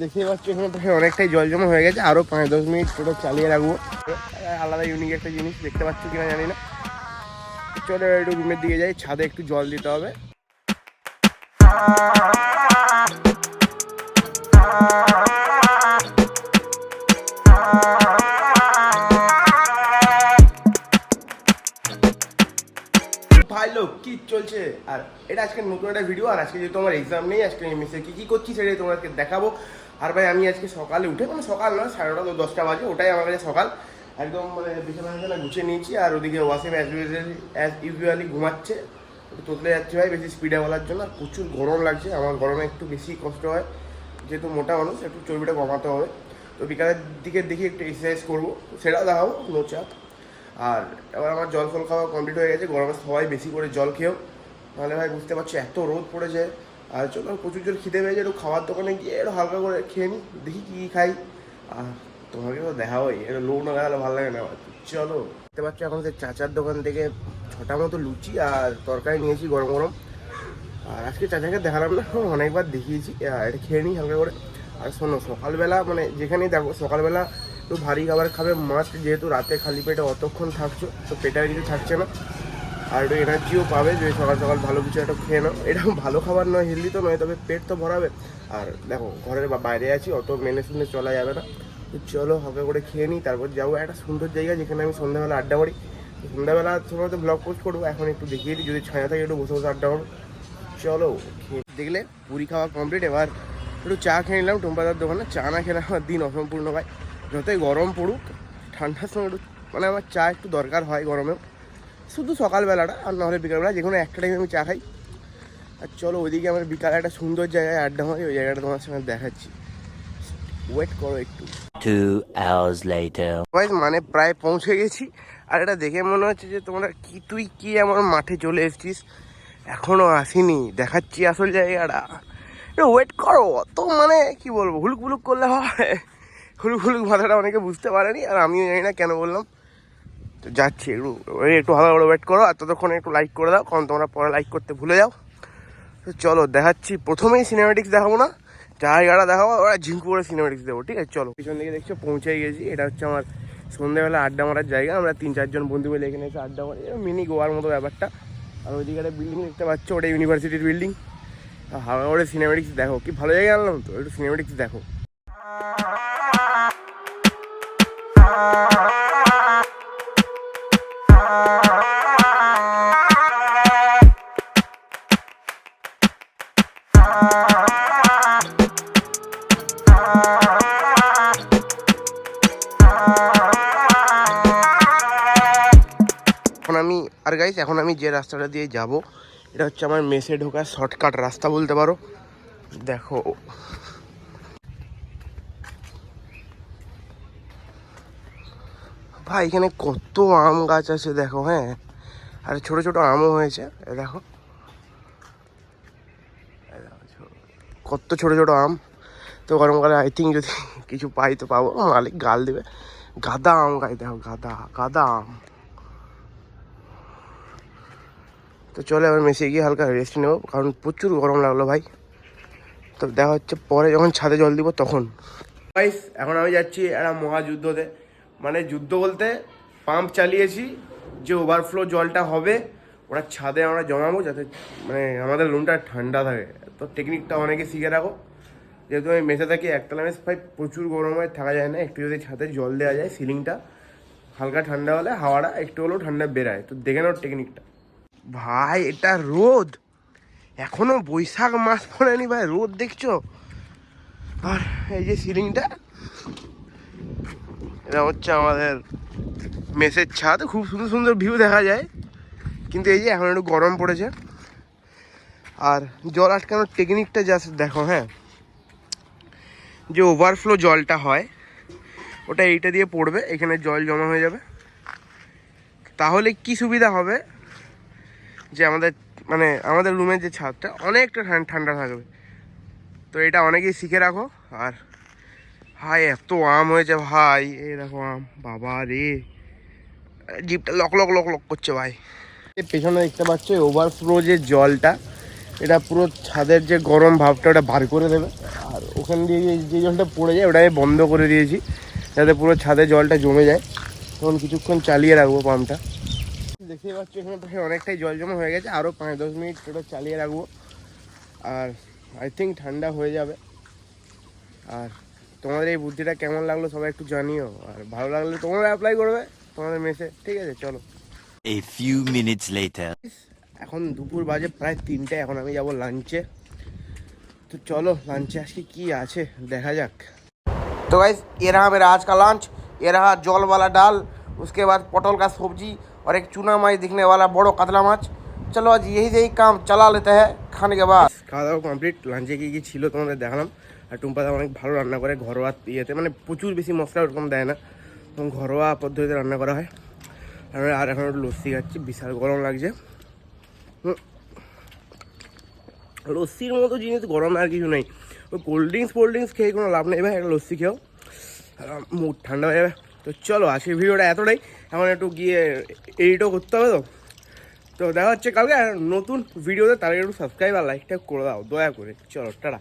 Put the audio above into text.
দেখতেই পাচ্ছ, এখানে প্রায় অনেকটাই জল জমা হয়ে গেছে আরও পাঁচ দশ মিনিট টোটো চালিয়ে রাখব। আলাদা ইউনিক একটা জিনিস দেখতে পাচ্ছ কিনা জানি না। চলো একটু রুমের দিকে যাই, ছাদে একটু জল দিতে হবে। ভাই লোক, কি চলছে? আর এটা আজকে নতুন একটা ভিডিও আর আজকে যেহেতু আমার এক্সাম নেই, আজকে এমএসএ কি কি করছি সেটাই তোমাদেরকে দেখাবো। আর ভাই, আমি আজকে সকালে উঠে মানে সকাল নয়, সাড়ে নটা দশটা বাজে, ওটাই আমার কাছে সকাল। একদম মানে বিছানা বিছানা গুছিয়ে নিয়েছি, আর ওদিকে ওয়াসিম অ্যাজ অ্যাজ ইউজুয়ালি ঘুমাচ্ছে। তোতলে যাচ্ছে ভাই, বেশি স্পিডে বলার জন্য, আর প্রচুর গরম লাগছে, আমার গরমে একটু বেশি কষ্ট হয়। যেহেতু মোটা মানুষ, একটু চর্বিটা কমাতে হবে। তো বিকালের দিকে দেখি একটু এক্সারসাইজ করব, সেটাও দেখাবো নো চাপ আর এবার আমার জল ফল খাওয়া কমপ্লিট হয়ে গেছে, গরমে সবাই বেশি করে জল খেয়েও নাহলে ভাই বুঝতে পারছ, এত রোদ পড়েছে আর চলো প্রচুর জোর খিদে পেয়েছে একটু খাওয়ার দোকানে গিয়ে একটু হালকা করে খেয়ে নিই দেখি কী খাই। আর তোমাকে তো দেখা হয় একটু লোক না গেলে ভালো লাগে না। চলো, দেখতে পাচ্ছ এখন সে চাচার দোকান থেকে ছটা মতো লুচি আর তরকারি নিয়েছি গরম গরম। আর আজকে চাচাকে দেখালাম না, অনেকবার দেখিয়েছি। এটা খেয়ে নিই হালকা করে। আর শোনো, সকালবেলা মানে যেখানেই দেখো সকালবেলা একটু ভারী খাবার খাবে মাস্ট যেহেতু রাতে খালি পেটে অতক্ষণ থাকছো, তো পেটে আর কিছু থাকছে না। আর একটু এনার্জিও পাবে, যদি সকাল সকাল ভালো কিছু একটা খেয়ে নাও। এটা ভালো খাবার নয় হেলদি তো নয়, তবে পেট তো ভরাবে। আর দেখো, ঘরের বা বাইরে আছি, অত মেনে শুনে চলা যাবে না। তো চলো, হালকা করে খেয়ে নিই, তারপর যাব একটা সুন্দর জায়গা, যেখানে আমি সন্ধ্যাবেলা আড্ডা তো সন্ধ্যাবেলা সময় তো ব্লগ পোস্ট করব, এখন একটু দেখিয়ে দিই, যদি ছায়া থাকে একটু বসে বসে আড্ডা মারো। চলো দেখলে, পুরি খাওয়া কমপ্লিট এবার একটু চা খেয়ে নিলাম, টুম্পাদার দোকানে। চা না খেলে আমার দিন অসম্পূর্ণ ভাই যতই গরম পড়ুক ঠান্ডার সময় একটু মানে আমার চা একটু দরকার হয় গরমেও। শুধু সকালবেলাটা আর নাহলে বিকালবেলা যে কোনো একটা টাইমে আমি চা খাই। আর চলো ওইদিকে আমার বিকালে একটা সুন্দর জায়গায় আড্ডা হয় ওই জায়গাটা তোমার সঙ্গে দেখাচ্ছি। ওয়েট করো একটু। মানে প্রায় পৌঁছে গেছি আর এটা দেখে মনে হচ্ছে যে তোমরা কি তুই কি আমার মাঠে চলে এসেছিস? এখনও আসিনি দেখাচ্ছি আসল জায়গাটা। ওয়েট করো অত মানে কি বলব হুলুক হুলুক করলে হয়। হুলুক হুলুক ভাষাটা অনেকে বুঝতে পারেনি, আর আমিও জানি না কেন বললাম। তো যাচ্ছি, একটু একটু ভালো করে ওয়েট করো, আর ততক্ষণ একটু লাইক করে দাও, কারণ তোমরা পরে লাইক করতে ভুলে যাও। তো চলো, দেখাচ্ছি, প্রথমেই সিনেমেটিক্স দেখাবো না, জায়গাটা দেখাবো, ওরা ঝিঙ্কু করে সিনেমেটিক্স দেবো, ঠিক আছে? চলো, পিছন দিকে দেখছ পৌঁছে গেছি, এটা হচ্ছে আমার সন্ধ্যেবেলা আড্ডা মারার জায়গা, আমরা তিন চারজন বন্ধু মিলে এখানে এসে আড্ডা মারি মিনি গোয়ার মতো ব্যাপারটা। আর ওইদিকে একটা বিল্ডিং দেখতে পাচ্ছ, ওটা ইউনিভার্সিটির বিল্ডিং করে সিনেমেটিক্স দেখো কি ভালো জায়গা আনলাম তো, একটু সিনেমেটিক্স দেখো এখন আমি, আর গাইস এখন আমি যে রাস্তাটা দিয়ে যাব, এটা হচ্ছে আমার মেসে ঢোকার শর্টকাট রাস্তা বলতে পারো। দেখো। ভাই, এখানে কত আম গাছ আছে দেখো হ্যাঁ? আর ছোট ছোট আমও হয়েছে দেখো। কত ছোট ছোট আম। তো গরমকালে আই থিঙ্ক যদি কিছু পাই তো পাবো। মালিক গাল দেবে। গাদা আম গাই দেখো গাদা গাদা আম। তো চলে এবার মেসে গিয়ে হালকা রেস্ট নেব, কারণ প্রচুর গরম লাগল ভাই। তো দেখা হচ্ছে পরে যখন ছাদে জল দিব তখন। গাইস এখন আমি যাচ্ছি একটা মহাযুদ্ধতে। মানে যুদ্ধ বলতে পাম্প চালিয়েছি, যে ওভারফ্লো জলটা হবে। ওটা ছাদে আমরা জমাবো যাতে মানে আমাদের রুমটা ঠান্ডা থাকে। তো টেকনিকটা অনেকে শিখে রাখো। যেহেতু আমি মেসে থাকি, একতলা মেস ভাই প্রচুর গরম হয়, থাকা যায় না। একটু যদি ছাদে জল দেওয়া যায় সিলিংটা হালকা ঠান্ডা হলে হাওয়াটা একটু হলেও ঠান্ডা বেরায়। তো দেখে নাও টেকনিকটা ভাই, এটা রোদ! এখনও বৈশাখ মাস পড়েনি ভাই, রোদ দেখছ? আর এই যে সিলিংটা এটা হচ্ছে আমাদের মেসের ছাদ। খুব সুন্দর সুন্দর ভিউ দেখা যায়। কিন্তু এই যে এখন একটু গরম পড়েছে। আর জল আটকানোর টেকনিকটা জাস্ট দেখো হ্যাঁ? যে ওভারফ্লো জলটা হয়, ওটা এইটা দিয়ে পড়বে, এখানে জল জমা হয়ে যাবে। তাহলে কি সুবিধা হবে? যে আমাদের মানে আমাদের রুমের যে ছাদটা অনেকটা ঠান- ঠান্ডা থাকবে। তো এটা অনেকেই শিখে রাখো। আর ভাই এত আম হয়েছে ভাই। এই দেখো আম, বাবা রে। জিপটা লক লক লক লক করছে ভাই। পেছনে দেখতে পাচ্ছ ওভারফ্লো যে জলটা, এটা পুরো ছাদের যে গরম ভাবটা ওটা বার করে দেবে। আর ওখান দিয়ে যে- জলটা পড়ে যায় ওটা বন্ধ করে দিয়েছি, যাতে পুরো ছাদে জলটা জমে যায়। তখন কিছুক্ষণ চালিয়ে রাখব পাম্পটা। দেখতেই পাচ্ছ এখানে প্রায় অনেকটাই জল জমা হয়ে গেছে আরও পাঁচ দশ মিনিট ওটা চালিয়ে রাখব। আর আই থিঙ্ক ঠান্ডা হয়ে যাবে। আর তোমাদের এই বুদ্ধিটা কেমন লাগল সবাই একটু জানিও। আর ভালো লাগলে তোমরা অ্যাপ্লাই করবে, তোমাদের মেসে। ঠিক আছে, চলো। A few minutes later. এখন দুপুর বাজে প্রায় তিনটে এখন আমি যাব লাঞ্চে তো চলো লাঞ্চে আজকে কি আছে দেখা যাক तो गाइस ये रहा मेरा आज का लंच ये रहा जल वाला दाल उसके बाद पटल का सब्जी और एक चूना माछ दिखने वाला बड़ो कतला माछ चलो आज यही से ही काम चला लेते हैं खाने के बाद খাওয়া দাওয়া কমপ্লিট লাঞ্চে কী কী ছিল তোমাদের দেখালাম আর টুম্পাদা অনেক ভালো রান্না করে ঘরোয়া ইয়েতে মানে প্রচুর বেশি মশলা ওরকম দেয় না এবং ঘরোয়া পদ্ধতিতে রান্না করা হয় আর আর এখন লস্যি খাচ্ছি, বিশাল গরম লাগছে। লস্যির মতো জিনিস গরম আর কিছু নেই। ওই কোল্ড ড্রিঙ্কস ফোল্ড ড্রিঙ্কস খেয়ে কোনো লাভ নেই। ভাই একটা লস্যি খেয়েও মুড ঠান্ডা হয়ে যাবে। তো চলো, আজকের ভিডিওটা এতটাই। এখন একটু গিয়ে এডিটও করতে হবে তো। তো দেখা হচ্ছে কালকে। নতুন ভিডিওতে তার একটু সাবস্ক্রাইব আর লাইকটা করে দাও। দয়া করে। চলো, টাটা।